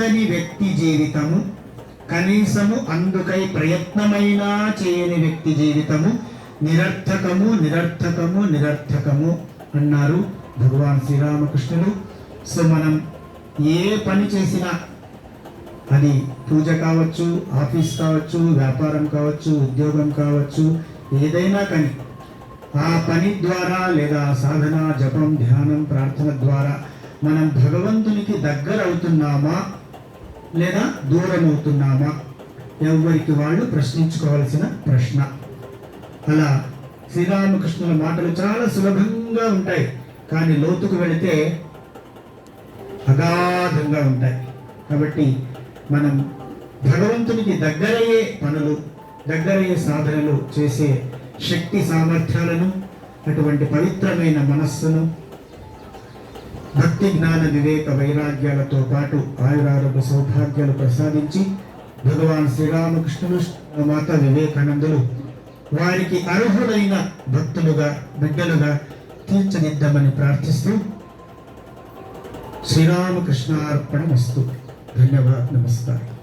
అందని వ్యక్తి జీవితము కనీసము అందుకై ప్రయత్నమైనా చేయని వ్యక్తి జీవితము నిరర్థకము నిరర్థకము నిరర్థకము అన్నారు భగవాన్ శ్రీరామకృష్ణుడు సో మనం ఏ పని చేసినా అది పూజ కావచ్చు ఆఫీస్ కావచ్చు వ్యాపారం కావచ్చు ఉద్యోగం కావచ్చు ఏదైనా కానీ ఆ పని ద్వారా లేదా సాధన జపం ధ్యానం ప్రార్థన ద్వారా మనం భగవంతునికి దగ్గర అవుతున్నామా లేదా దూరం అవుతున్నామా ఎవరికి వాళ్ళు ప్రశ్నించుకోవాల్సిన ప్రశ్న. అలా శ్రీరామకృష్ణుల మాటలు చాలా సులభంగా ఉంటాయి. కానీ లోతుకు వెళితే అగాధంగా ఉంటాయి. కాబట్టి మనం భగవంతునికి దగ్గరయ్యే పనులు దగ్గరయ్యే సాధనలు చేసే శక్తి సామర్థ్యాలను అటువంటి పవిత్రమైన మనస్సును భక్తి జ్ఞాన వివేక వైరాగ్యాలతో పాటు ఆయురారోగ్య సౌభాగ్యాలు ప్రసాదించి భగవాన్ శ్రీరామకృష్ణులు మాత వివేకానందులు వారికి అర్హులైన భక్తులుగా బిడ్డలుగా తీర్చిదిద్దామని ప్రార్థిస్తూ శ్రీరామకృష్ణ అర్పణ వస్తు ధన్యవాద నమస్కారం.